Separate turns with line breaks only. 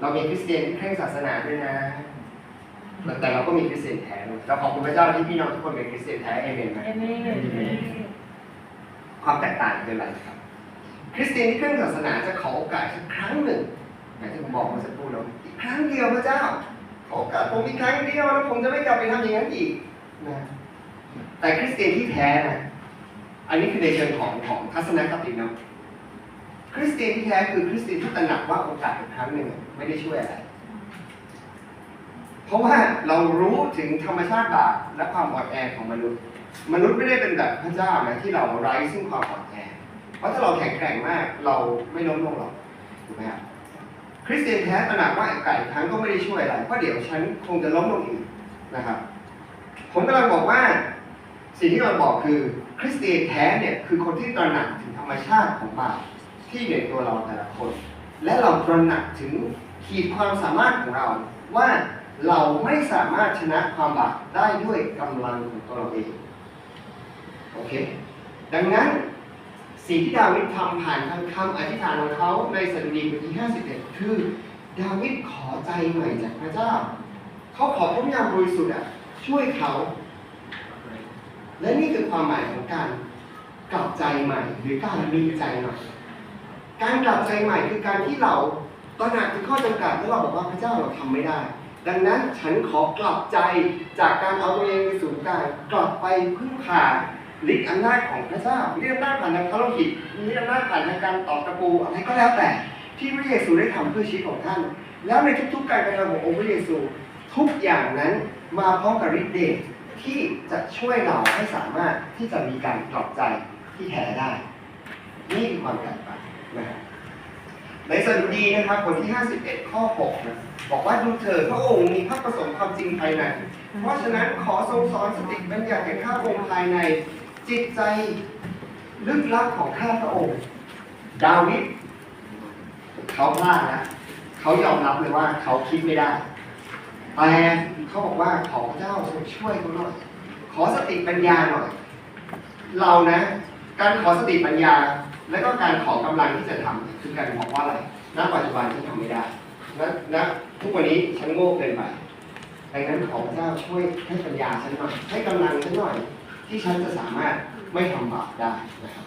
เรามีคริสเตียนที่เคร่งศาสนาด้วยนะ แต่เราก็มีคริสเตียนแท้ด้วยเราขอบคุณพระเจ้าที่พี่น้องทุกคนเป็นคริสเตียนแท้เอเมนไหม
เอเมน
ความแตกต่างคืออะไรครับ คริสเตียนที่เคร่งศาสนาจะขอโอกาสสักครั้งหนึ่งอย่างที่ผมบอกเมื่อสักครู่เราอีกครั้งเดียวพระเจ้าขอโอกาสผมอีกครั้งเดียวแล้วผมจะไม่กลับไปทำอย่างนั้นอีกนะแต่คริสเตียนที่แท้นะอันนี้คือในเชิงของของทัศนคติเนาะ คริสเตียนที่แท้คือคริสเตียนที่ตระหนักว่าโอกาสอีกครั้งหนึ่งไม่ได้ช่วยอะไร เพราะว่าเรารู้ถึงธรรมชาติบาปและความอ่อนแอของมนุษย์ มนุษย์ไม่ได้เป็นแบบพระเจ้านะที่เราไร้ซึ่งความอ่อนแอ เพราะถ้าเราแข็งแกร่งมากเราไม่ล้มลงหรอกถูกไหมครับคริสเตียนแท้ตระหนักว่าไก่ครั้งก็ไม่ได้ช่วยอะไรเพราะเดี๋ยวฉันคงจะล้มลงอีกนะครับ ผมกำลังบอกว่าสิ่งที่เราบอกคือคริสเตียนแท้เนี่ยคือคนที่ตระหนักถึงธรรมชาติของบาป ที่อยู่ในตัวเราแต่ละคน และเราตระหนักถึงขีดความสามารถของเรา ว่าเราไม่สามารถชนะความบาปได้ด้วยกำลังของตัวเราเองโอเค ดังนั้นสิ่งที่ดาวิดทำผ่านทางคำอธิษฐานของเขาในสดุดีบทที่ 51 คือ ดาวิดขอใจใหม่จากพระเจ้า เขาขอพระวิญญาณบริสุทธิ์อะช่วยเขา และนี่คือความหมายของการกลับใจใหม่ หรือการมีใจใหม่ การกลับใจใหม่คือการที่เราตระหนักถึงข้อจำกัดแล้วเราบอกว่าพระเจ้าเราทำไม่ได้ ดังนั้นฉันขอกลับใจจากการเอาตัวเองไปสู่การกลับไปพึ่งพาฤทธิ์อำนาจของพระเจ้าฤทธิ์อำนาจผ่านทางพระโลหิตฤทธิ์อำนาจผ่านทางการตอกตะปูอะไรก็แล้วแต่ ที่พระเยซูได้ทำเพื่อชีวิตของท่าน แล้วในทุกๆการกระทำขององค์พระเยซู ทุกอย่างนั้นมาพร้อมกับฤทธิ์เดชที่จะช่วยเราให้สามารถที่จะมีการกลับใจที่แท้ได้ นี่คือความแตกต่าง นะในสดุดีนะครับบทที่ 51 ข้อ6นะบอกว่าดูเถิดพระองค์มีพระประสงค์ความจริงภายใน เพราะฉะนั้นขอทรงสอนสติบัญญัติแก่ข้าพระองค์ภายใน จิตใจลึกลับของข้าพระองค์ ดาวิดเขาพลาดนะเขายอมรับเลยว่าเขาคิดไม่ได้ แต่เขาบอกว่าขอพระเจ้าทรงช่วยเขาหน่อย ขอสติปัญญาหน่อย เรานะ การขอสติปัญญา และก็การขอกำลังที่จะทำคือการบอกว่าอะไรณปัจจุบันฉันทำไม่ได้ณณทุกวันนี้ฉันโง่เกินไปดังนั้นขอพระเจ้าช่วยให้ปัญญาฉันหน่อยให้กำลังฉันหน่อย ที่ฉันจะสามารถไม่ทำบาปได้นะครับ